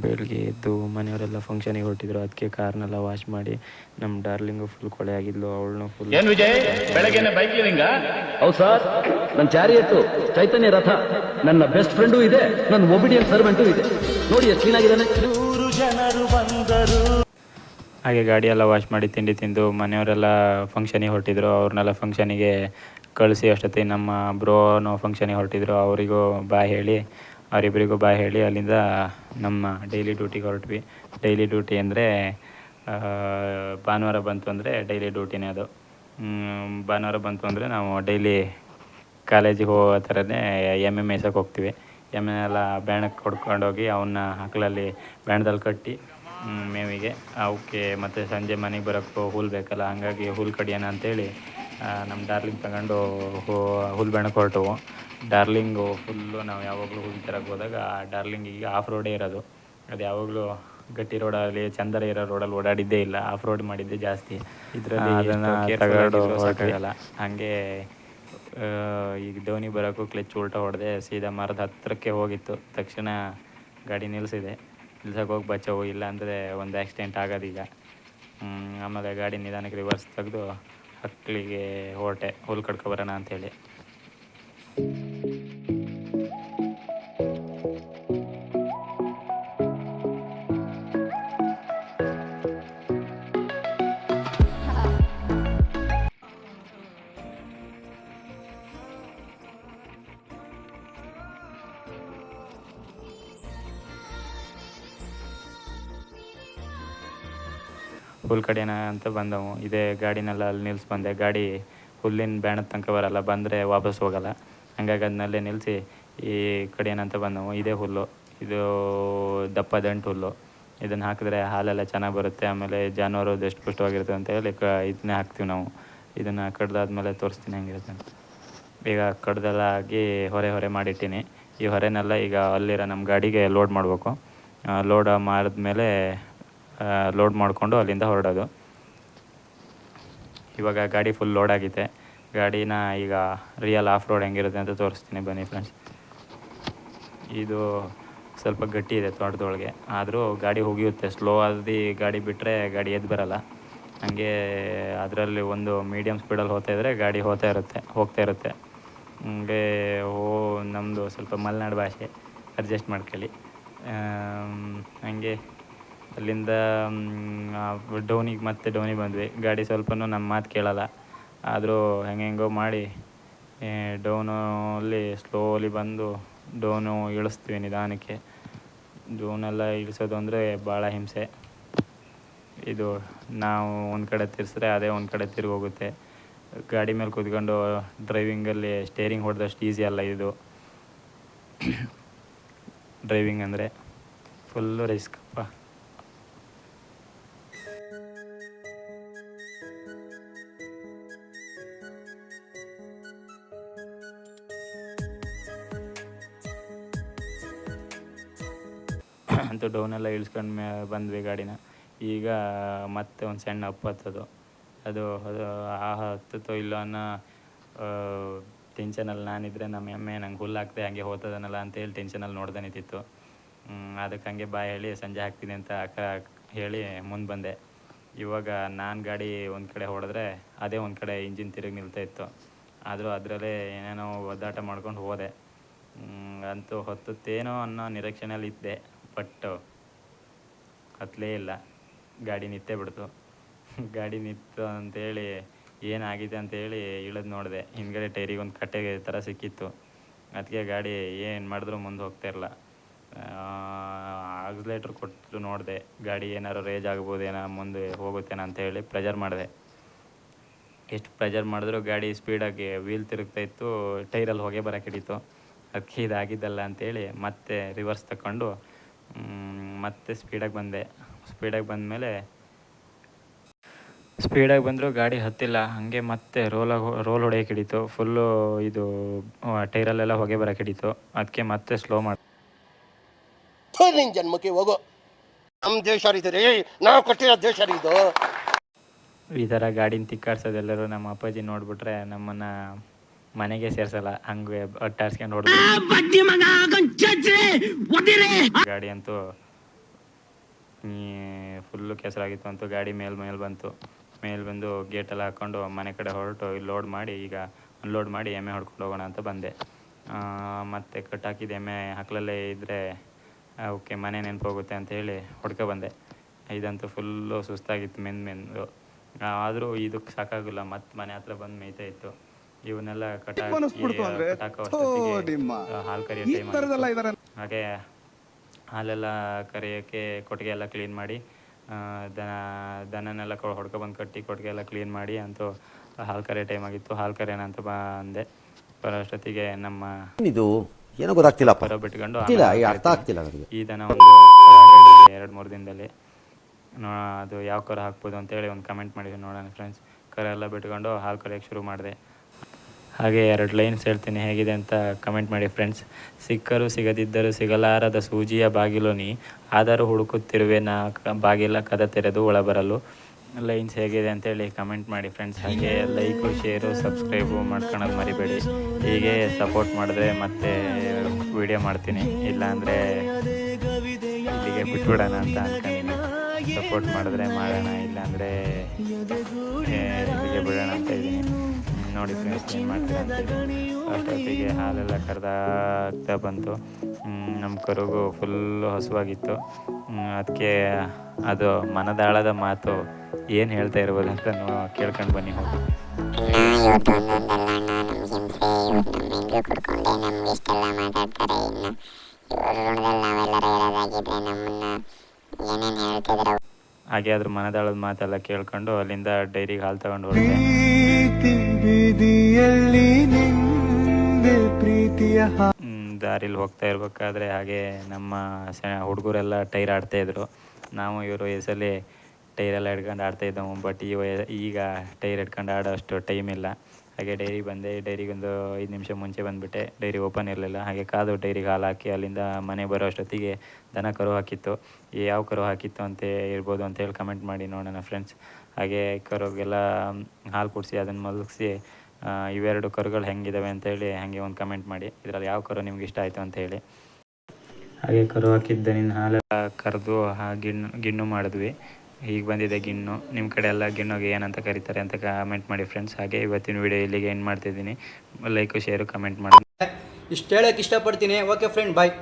ಬೆಳಗ್ಗೆ ಎದ್ದು ಮನೆಯವರೆಲ್ಲ ಫಂಕ್ಷನಿಗೆ ಹೊರಟಿದ್ರು. ಅದಕ್ಕೆ ಕಾರ್ನೆಲ್ಲ ವಾಶ್ ಮಾಡಿ ನಮ್ಮ ಡಾರ್ಲಿಂಗು ಫುಲ್ ಕೊಳೆ ಆಗಿದ್ಲು ಅವಳನ್ನು ಫುಲ್ ಏನ್ ವಿಜಯ್? ಬೆಳಗ್ಗೆನೆ ಬೈಕಿಂಗ ಹೌದು ಸರ್ ನನ್ನ ಚಾರಿಯತ್ತು ಚೈತನ್ಯ ರಥ. ನನ್ನ ಬೆಸ್ಟ್ ಫ್ರೆಂಡು ಇದೆ. ನನ್ನ ಒಬಿಡಿಯನ್ ಸರ್ವೆಂಟು ಇದೆ. ನೋಡಿ ಎಷ್ಟು ಕ್ಲೀನ್ ಆಗಿದ್ದಾನೆ. ಹಾಗೆ ಗಾಡಿ ಎಲ್ಲ ವಾಶ್ ಮಾಡಿ ತಿಂಡಿ ತಿಂದು ಮನೆಯವರೆಲ್ಲ ಫಂಕ್ಷನಿಗೆ ಹೊರಟಿದ್ರು. ಅವ್ರನ್ನೆಲ್ಲ ಫಂಕ್ಷನಿಗೆ ಕಳಿಸಿ ಅಷ್ಟೊತ್ತಿಗೆ ನಮ್ಮ ಬ್ರೋನು ಫಂಕ್ಷನಿಗೆ ಹೊರಟಿದ್ರು. ಅವರಿಗೂ ಬಾಯ್ ಹೇಳಿ ಅವರಿಬ್ಬರಿಗೂ ಬಾಯ್ ಹೇಳಿ, ಅಲ್ಲಿಂದ ನಮ್ಮ ಡೈಲಿ ಡ್ಯೂಟಿಗೆ ಹೊರಟ್ವಿ. ಡೈಲಿ ಡ್ಯೂಟಿ ಅಂದರೆ ಭಾನುವಾರ ಬಂತು ಅಂದರೆ ಡೈಲಿ ಡ್ಯೂಟಿನೇ ಅದು. ಭಾನುವಾರ ಬಂತು ಅಂದರೆ ನಾವು ಡೈಲಿ ಕಾಲೇಜಿಗೆ ಹೋಗೋ ಥರನೇ ಎಮ್ಮೆ ಮೇಯ್ಸೋಕೆ ಹೋಗ್ತೀವಿ. ಎಮ್ಮೆ ಎಲ್ಲ ಬ್ಯಾಣಕ್ಕೆ ಹೊಡ್ಕೊಂಡೋಗಿ ಅವನ್ನ ಹಕ್ಕಲಲ್ಲಿ ಬ್ಯಾಣದಲ್ಲಿ ಕಟ್ಟಿ ಮೇವಿಗೆ ಅವಕ್ಕೆ ಮತ್ತು ಸಂಜೆ ಮನೆಗೆ ಬರೋಕ್ಕೂ ಹುಲ್ ಬೇಕಲ್ಲ, ಹಂಗಾಗಿ ಹುಲ್ ಕಡಿಯೋಣ ಅಂತೇಳಿ ನಮ್ಮ ಡಾರ್ಲಿಂಗ್ ತಗೊಂಡು ಹುಲ್ ಬ್ಯಾಣಕ್ಕೆ ಹೊರಟವು. ಡಾರ್ಲಿಂಗು ಫುಲ್ಲು ನಾವು ಯಾವಾಗಲೂ ಹೂವಿನ ಥರಕ್ಕೆ ಹೋದಾಗ ಆ ಈಗ ಆಫ್ ರೋಡೇ ಇರೋದು. ಅದು ಯಾವಾಗಲೂ ಗಟ್ಟಿ ರೋಡಲ್ಲಿ ಚಂದರ ಇರೋ ರೋಡಲ್ಲಿ ಓಡಾಡಿದ್ದೇ ಇಲ್ಲ. ಆಫ್ ರೋಡ್ ಮಾಡಿದ್ದೆ ಜಾಸ್ತಿ. ಇದರಲ್ಲಿ ಅದನ್ನು ಹಾಗೆ ಈಗ ದೋಣಿ ಬರೋಕ್ಕೂ ಕ್ಲಚ್ ಉಲ್ಟಾ ಹೊಡೆದೆ ಸೀದಾ ಮರದ ಹತ್ತಿರಕ್ಕೆ ಹೋಗಿತ್ತು. ತಕ್ಷಣ ಗಾಡಿ ನಿಲ್ಲಿಸಿದೆ ನಿಲ್ಸಕ್ಕೆ ಹೋಗಿ ಬಚ್ಚವು ಇಲ್ಲ ಅಂದರೆ ಒಂದು ಆಕ್ಸಿಡೆಂಟ್ ಆಗೋದೀಗ ಆಮೇಲೆ ಗಾಡಿ ನಿಧಾನಕ್ಕೆ ರಿವರ್ಸ್ ತೆಗೆದು ಹಕ್ಕಳಿಗೆ ಹೊರಟೆ ಹುಲ್ ಕಡ್ಕೊಬರೋಣ ಅಂತೇಳಿ ಹುಲ್ ಕಡೆನ ಅಂತ ಬಂದವು. ಇದೇ ಗಾಡಿನೆಲ್ಲ ಅಲ್ಲಿ ನಿಲ್ಸ್ ಬಂದೆ ಗಾಡಿ ಹುಲ್ಲಿನ ಬ್ಯಾಣದ ತನಕ ಬರಲ್ಲ. ಬಂದರೆ ವಾಪಸ್ ಹೋಗಲ್ಲ. ಹಂಗಾಗಿ ಅದನ್ನಲ್ಲೇ ನಿಲ್ಲಿಸಿ ಈ ಕಡೆ ಏನಂತ ಬಂದವು, ಇದೇ ಹುಲ್ಲು, ಇದು ದಪ್ಪ ದಂಟು ಹುಲ್ಲು. ಇದನ್ನು ಹಾಕಿದ್ರೆ ಹಾಲೆಲ್ಲ ಚೆನ್ನಾಗಿ ಬರುತ್ತೆ, ಆಮೇಲೆ ಜಾನುವಾರು ಎಷ್ಟು ಪುಷ್ಟವಾಗಿರುತ್ತೆ ಅಂತ ಹೇಳಿ ಕ ಇದನ್ನೇ ಹಾಕ್ತೀವಿ ನಾವು. ಇದನ್ನು ಕಡ್ದಾದ್ಮೇಲೆ ತೋರಿಸ್ತೀನಿ ಹಂಗಿರುತ್ತೆ ಈಗ ಕಡ್ದೆಲ್ಲ ಆಗಿ ಹೊರೆ ಹೊರೆ ಮಾಡಿಟ್ಟೀನಿ. ಈ ಹೊರೆನೆಲ್ಲ ಈಗ ಅಲ್ಲಿರೋ ನಮ್ಮ ಗಾಡಿಗೆ ಲೋಡ್ ಮಾಡಬೇಕು. ಲೋಡ್ ಮಾಡಿದ್ಮೇಲೆ ಲೋಡ್ ಮಾಡಿಕೊಂಡು ಅಲ್ಲಿಂದ ಹೊರಡೋದು. ಇವಾಗ ಗಾಡಿ ಫುಲ್ ಲೋಡ್ ಆಗಿದೆ. ಗಾಡಿನ ಈಗ ರಿಯಲ್ ಆಫ್ ರೋಡ್ ಹೆಂಗಿರುತ್ತೆ ಅಂತ ತೋರಿಸ್ತೀನಿ ಬನ್ನಿ ಫ್ರೆಂಡ್ಸ್ ಇದು ಸ್ವಲ್ಪ ಗಟ್ಟಿ ಇದೆ ತೋಟದೊಳಗೆ. ಆದರೂ ಗಾಡಿ ಹೋಗಿಯುತ್ತೆ ಸ್ಲೋ ಆದಿ ಗಾಡಿ ಬಿಟ್ಟರೆ ಗಾಡಿ ಎದ್ದು ಬರಲ್ಲ. ಹಾಗೆ ಅದರಲ್ಲಿ ಒಂದು ಮೀಡಿಯಮ್ ಸ್ಪೀಡಲ್ಲಿ ಹೋಗ್ತಾ ಇದ್ದರೆ ಗಾಡಿ ಹೋಗ್ತಾ ಇರುತ್ತೆ ಹೋಗ್ತಾ ಇರುತ್ತೆ. ಹಂಗೆ ಓ ನಮ್ಮದು ಸ್ವಲ್ಪ ಮಲೆನಾಡು ಭಾಷೆ. ಅಡ್ಜಸ್ಟ್ ಮಾಡ್ಕೊಳ್ಳಿ. ಹಂಗೆ ಅಲ್ಲಿಂದ ಡೌನಿಗೆ ಮತ್ತೆ ಡೌನಿಗೆ ಬಂದ್ವಿ. ಗಾಡಿ ಸ್ವಲ್ಪನೂ ನಮ್ಮ ಮಾತು ಕೇಳಲ್ಲ. ಆದರೂ ಹೆಂಗೆ ಹೆಂಗೋ ಮಾಡಿ ಅಲ್ಲಿ ಸ್ಲೋಲಿ ಬಂದು ಡೌನು ಇಳಿಸ್ತೀವಿ ನಿಧಾನಕ್ಕೆ. ಡೌನೆಲ್ಲ ಇಳಿಸೋದು ಅಂದರೆ ಭಾಳ ಹಿಂಸೆ. ಇದು ನಾವು ಒಂದು ಕಡೆ ತಿರ್ಸಿದ್ರೆ ಅದೇ ಒಂದು ಕಡೆ ತಿರುಗಿ ಹೋಗುತ್ತೆ. ಗಾಡಿ ಮೇಲೆ ಕೂತ್ಕೊಂಡು ಡ್ರೈವಿಂಗಲ್ಲಿ ಸ್ಟೇರಿಂಗ್ ಹೊಡೆದಷ್ಟು ಈಸಿ ಅಲ್ಲ ಇದು. ಡ್ರೈವಿಂಗ್ ಅಂದರೆ ಫುಲ್ಲು ರಿಸ್ಕ್ ಅಂತೂ ಡೌನೆಲ್ಲ ಇಳಿಸ್ಕೊಂಡು ಮೇ ಬಂದ್ವಿ ಗಾಡಿನ. ಈಗ ಮತ್ತೆ ಒಂದು ಸಣ್ಣ ಅಪ್ಪ ಹತ್ತದು. ಅದು ಆ ಹತ್ತುತ್ತೋ ಇಲ್ಲೋ ಅನ್ನೋ ಟೆನ್ಷನಲ್ಲಿ ನಾನಿದ್ರೆ ನಮ್ಮ ಎಮ್ಮೆ ನಂಗೆ ಹುಲ್ಲು ಹಾಕ್ದೆ ಹಂಗೆ ಹೋಗ್ತದನಲ್ಲ ಅಂತೇಳಿ ಟೆನ್ಷನಲ್ಲಿ ನೋಡ್ದೆ ಅದಕ್ಕೆ ಹಂಗೆ ಬಾಯ್ ಹೇಳಿ ಸಂಜೆ ಹಾಕ್ತೀನಿ ಅಂತ ಅಕ್ಕ ಹೇಳಿ ಮುಂದೆ ಬಂದೆ. ಇವಾಗ ನಾನು ಗಾಡಿ ಒಂದು ಕಡೆ ಹೊಡೆದ್ರೆ ಅದೇ ಒಂದು ಕಡೆ ಇಂಜಿನ್ ತಿರುಗಿ ನಿಲ್ತಾ ಇತ್ತು. ಆದರೂ ಅದರಲ್ಲೇ ಏನೇನೋ ಒದ್ದಾಟ ಮಾಡ್ಕೊಂಡು ಹೋದೆ. ಅಂತೂ ಹೊತ್ತುತ್ತೇನೋ ಅನ್ನೋ ನಿರೀಕ್ಷೆನಲ್ಲಿ ಇದ್ದೆ. ಬಟ್ ಹತ್ತಲೇ ಇಲ್ಲ. ಗಾಡಿ ನಿತ್ತೇ ಬಿಡ್ತು. ಗಾಡಿ ನಿಂತು ಅಂತೇಳಿ, ಏನಾಗಿದೆ ಅಂತೇಳಿ ಇಳಿದು ನೋಡಿದೆ. ಹಿಂದ್ಗಡೆ ಟೈರಿಗೆ ಒಂದು ಕಟ್ಟೆ ಥರ ಸಿಕ್ಕಿತ್ತು. ಅದಕ್ಕೆ ಗಾಡಿ ಏನು ಮಾಡಿದ್ರು ಮುಂದೆ ಹೋಗ್ತಾ ಇರಲ್ಲ ಆಕ್ಸಿಲೇಟ್ರ್ ಕೊಟ್ಟು ನೋಡಿದೆ. ಗಾಡಿ ಏನಾರು ರೇಜ್ ಆಗ್ಬೋದೇನೋ, ಮುಂದೆ ಹೋಗುತ್ತೇನೋ ಅಂತ ಹೇಳಿ ಪ್ರೆಜರ್ ಮಾಡಿದೆ. ಎಷ್ಟು ಪ್ರೆಜರ್ ಮಾಡಿದ್ರು ಗಾಡಿ ಸ್ಪೀಡಾಗಿ ವೀಲ್ ತಿರುಗ್ತಾ ಇತ್ತು ಟೈರಲ್ಲಿ ಹೊಗೆ ಬರೋಕೆ ಹಿಡಿತು. ಅದಕ್ಕೆ ಇದಾಗಿದ್ದಲ್ಲ ಅಂತೇಳಿ ಮತ್ತೆ ರಿವರ್ಸ್ ತಗೊಂಡು ಮತ್ತೆ ಸ್ಪೀಡಾಗಿ ಬಂದೆ. ಸ್ಪೀಡಾಗಿ ಬಂದಮೇಲೆ ಸ್ಪೀಡಾಗಿ ಬಂದರೂ ಗಾಡಿ ಹತ್ತಿಲ್ಲ. ಹಾಗೆ ಮತ್ತೆ ರೋಲಾಗಿ ರೋಲ್ ಹೊಡೆಯೋಕೆ ಹಿಡಿತು. ಫುಲ್ಲು ಇದು ಟೈರಲ್ಲೆಲ್ಲ ಹೊಗೆ ಬರೋಕೆ ಹಿಡಿತು. ಅದಕ್ಕೆ ಮತ್ತೆ ಸ್ಲೋ ಮಾಡಿ ಜನ್ಮಕ್ಕೆ ಹೋಗೋ. ನಮ್ಮ ದೇಶ ರೀ ನಾವು ಕೊಟ್ಟಿರೋ ದೇಶ ಇದು. ಈ ಥರ ಗಾಡಿನ ತಿಕ್ಕಾಡ್ಸೋದೆಲ್ಲರೂ ನಮ್ಮ ಅಪ್ಪಾಜಿ ನೋಡಿಬಿಟ್ರೆ ನಮ್ಮನ್ನು ಮನೆಗೆ ಸೇರ್ಸಲ್ಲ ಹಂಗೆ ಅಟ್ಟಾಡ್ಸ್ಕೊಂಡು ಹೊಡೆದು. ಗಾಡಿ ಅಂತೂ ಫುಲ್ಲು ಕೆಸರಾಗಿತ್ತು ಅಂತೂ ಗಾಡಿ ಮೇಲ್ ಮೇಲೆ ಬಂತು. ಮೇಲೆ ಬಂದು ಗೇಟೆಲ್ಲ ಹಾಕ್ಕೊಂಡು ಮನೆ ಕಡೆ ಹೊರಟು ಇಲ್ಲಿ ಲೋಡ್ ಮಾಡಿ ಈಗ ಅನ್ಲೋಡ್ ಮಾಡಿ ಎಮ್ಮೆ ಹೊಡ್ಕೊಂಡು ಹೋಗೋಣ ಅಂತ ಬಂದೆ. ಮತ್ತೆ ಕಟ್ ಕಟ್ಟಾಕಿದ ಎಮ್ಮೆ ಹಕ್ಕಲಲ್ಲೇ ಇದ್ದರೆ ಓಕೆ ಮನೆ ನೆನಪು ಹೋಗುತ್ತೆ ಅಂತ ಹೇಳಿ ಹೊಡ್ಕೊ ಬಂದೆ. ಇದಂತೂ ಫುಲ್ಲು ಸುಸ್ತಾಗಿತ್ತು ಮೆಂದು ಮೆಂದು ಆದರೂ ಇದಕ್ಕೆ ಸಾಕಾಗಿಲ್ಲ ಮತ್ತೆ ಮನೆ ಹತ್ರ ಬಂದು ಮೇಯ್ತಾ ಇತ್ತು. ಇವನ್ನೆಲ್ಲ ಹಾಲು ಕರಿಯೋ ಟೈಮ್ ಹಾಗೆ ಹಾಲೆಲ್ಲ ಕರೆಯೋಕೆ ಕೊಟ್ಟಿಗೆ ಎಲ್ಲ ಕ್ಲೀನ್ ಮಾಡಿ ದನ ದನನೆಲ್ಲ ಹೊಡ್ಕೊ ಬಂದು ಕಟ್ಟಿ ಕೊಟ್ಟಿಗೆ ಎಲ್ಲ ಕ್ಲೀನ್ ಮಾಡಿ ಅಂತೂ ಹಾಲು ಕರೆಯೋ ಟೈಮ್ ಆಗಿತ್ತು. ಹಾಲು ಕರೆಯೋಣ ಅಂತ ಬಂದೆ ಬರೋಷ್ಟೊತ್ತಿಗೆ ನಮ್ಮ ಇದು ಏನೋ ಗೊತ್ತಾಗ್ತಿಲ್ಲ ಪರ ಬಿಟ್ಕೊಂಡು ಈ ಅರ್ಥ ಆಗ್ತಿಲ್ಲ ನನಗೆ. ಈ ದನ ಒಂದು ಕರು ಎರಡು ಮೂರು ದಿನದಲ್ಲಿ. ನೋ ಅದು ಯಾವ ಕರ ಹಾಕ್ಬೋದು ಅಂತೇಳಿ ಒಂದು ಕಮೆಂಟ್ ಮಾಡಿದ್ವಿ ನೋಡೋಣ ಫ್ರೆಂಡ್ಸ್ ಕರ ಎಲ್ಲ ಬಿಟ್ಕೊಂಡು ಹಾಲು ಕರೆಯೋಕ್ಕೆ ಶುರು ಮಾಡಿದೆ. ಹಾಗೆ ಎರಡು ಲೈನ್ಸ್ ಹೇಳ್ತೀನಿ, ಹೇಗಿದೆ ಅಂತ ಕಮೆಂಟ್ ಮಾಡಿ ಫ್ರೆಂಡ್ಸ್ ಸಿಕ್ಕರು ಸಿಗದಿದ್ದರೂ ಸಿಗಲಾರದ ಸೂಜಿಯ ಬಾಗಿಲು ನೀ, ಆದರೂ ಹುಡುಕುತ್ತಿರುವೆ ನಾ ಬಾಗಿಲ ಕದ ತೆರೆದು ಒಳಬರಲು. ಲೈನ್ಸ್ ಹೇಗಿದೆ ಅಂತೇಳಿ ಕಮೆಂಟ್ ಮಾಡಿ ಫ್ರೆಂಡ್ಸ್ ಹಾಗೆ ಲೈಕು ಶೇರು ಸಬ್ಸ್ಕ್ರೈಬು ಮಾಡ್ಕೊಳೋದು ಮರಿಬೇಡಿ. ಹೀಗೆ ಸಪೋರ್ಟ್ ಮಾಡಿದ್ರೆ ಮತ್ತೆ ವಿಡಿಯೋ ಮಾಡ್ತೀನಿ. ಇಲ್ಲಾಂದರೆ ಇಲ್ಲಿಗೆ ಬಿಟ್ಬಿಡೋಣ ಅಂತ ಅನ್ಕೊಂಡಿನಿ. ಸಪೋರ್ಟ್ ಮಾಡಿದ್ರೆ ಮಾಡೋಣ, ಇಲ್ಲಾಂದರೆ ಇಲ್ಲಿಗೆ ಬಿಡೋಣ ಅಂತ ಇದ್ದೀನಿ. ನೋಡಿ ಫ್ರೆಂಡ್ಸ್ ಏನು ಅಂತೇಳಿ ಅಷ್ಟೊತ್ತಿಗೆ ಹಾಲೆಲ್ಲ ಕರೆದಾಗ್ತಾ ಬಂತು. ನಮ್ಮ ಕರುಗು ಫುಲ್ಲು ಹಸುವಾಗಿತ್ತು. ಅದಕ್ಕೆ ಅದು ಮನದಾಳದ ಮಾತು ಏನು ಹೇಳ್ತಾ ಇರ್ಬೋದು ಅಂತ ಕೇಳ್ಕೊಂಡು ಬನ್ನಿ ಹೋಗಿ. ಅಣ್ಣ ಇವತ್ತು ಒಂದೊಂದಲ್ಲ ಅಣ್ಣ ಹಿಂಸೆ ಇವತ್ತು ನಮ್ಮ ಹೆಂಡ್ರು ಕುಡ್ಕೊಂಡೆ ನಮ್ಗೆ ಇಷ್ಟೆಲ್ಲ ಮಾತಾಡ್ತಾರೆ ಇನ್ನು. ಇವ್ರ ಋಣದಲ್ಲಿ ನಾವೆಲ್ಲರೂ ಇರೋದಾಗಿದ್ರೆ ನಮ್ಮನ್ನ ಏನೇನು ಹೇಳ್ತಿದ್ರು. ಹಾಗೆ ಅದ್ರ ಮನದಾಳದ ಮಾತೆಲ್ಲ ಕೇಳ್ಕೊಂಡು ಅಲ್ಲಿಂದ ಡೈರಿಗೆ ಹಾಲು ತಗೊಂಡು ಹೊರಟೆ ದಾರಿಲಿ ಹೋಗ್ತಾ ಇರ್ಬೇಕಾದ್ರೆ ಹಾಗೆ ನಮ್ಮ ಹುಡುಗರೆಲ್ಲ ಟೈರ್ ಆಡ್ತಾ ಇದ್ರು. ನಾವು ಇವರು ವಯಸ್ಸಲ್ಲಿ ಟೈರೆಲ್ಲ ಹಿಡ್ಕೊಂಡು ಆಡ್ತಾ ಇದ್ದವು, ಬಟ್ ಈ ಈಗ ಟೈರ್ ಹಿಡ್ಕೊಂಡು ಆಡೋ ಅಷ್ಟು ಟೈಮ್ ಇಲ್ಲ. ಹಾಗೆ ಡೈರಿ ಬಂದೆ, ಡೈರಿಗೊಂದು ಐದು ನಿಮಿಷ ಮುಂಚೆ ಬಂದುಬಿಟ್ಟೆ. ಡೈರಿ ಓಪನ್ ಇರಲಿಲ್ಲ. ಹಾಗೆ ಕಾದು ಡೈರಿಗೆ ಹಾಲು ಹಾಕಿ ಅಲ್ಲಿಂದ ಮನೆ ಬರೋ ಅಷ್ಟೊತ್ತಿಗೆ ದನ ಕರು ಹಾಕಿತ್ತು. ಯಾವ ಕರು ಹಾಕಿತ್ತು ಅಂತ ಇರ್ಬೋದು ಅಂತ ಹೇಳಿ ಕಮೆಂಟ್ ಮಾಡಿ ನೋಡೋಣ ಫ್ರೆಂಡ್ಸ್ ಹಾಗೆ ಕರುಗೆಲ್ಲ ಹಾಲು ಕುಡಿಸಿ ಅದನ್ನು ಮಲಗಿಸಿ ಇವೆರಡು ಕರುಗಳು ಹೆಂಗಿದ್ದಾವೆ ಅಂತೇಳಿ ಹಾಗೆ ಒಂದು ಕಮೆಂಟ್ ಮಾಡಿ. ಇದರಲ್ಲಿ ಯಾವ ಕರು ನಿಮ್ಗೆ ಇಷ್ಟ ಆಯಿತು ಅಂತ ಹೇಳಿ. ಹಾಗೆ ಕರು ಹಾಕಿದ್ದ ನಿನ್ನ ಹಾಲೆಲ್ಲ ಕರೆದು ಗಿಣ್ಣು ಗಿಣ್ಣು ಮಾಡಿದ್ವಿ. ಈಗ ಬಂದಿದೆ ಗಿಣ್ಣು. ನಿಮ್ಮ ಕಡೆ ಎಲ್ಲ ಗಿಣ್ಣುಗೆ ಏನಂತ ಕರೀತಾರೆ ಅಂತ ಕಮೆಂಟ್ ಮಾಡಿ ಫ್ರೆಂಡ್ಸ್ ಹಾಗೆ ಇವತ್ತಿನ ವಿಡಿಯೋ ಇಲ್ಲಿಗೆ ಏನು ಮಾಡ್ತಿದ್ದೀನಿ. ಲೈಕು ಶೇರು ಕಮೆಂಟ್ ಮಾಡಿ. ಇಷ್ಟು ಹೇಳಕ್ಕೆ ಇಷ್ಟಪಡ್ತೀನಿ. Okay friend bye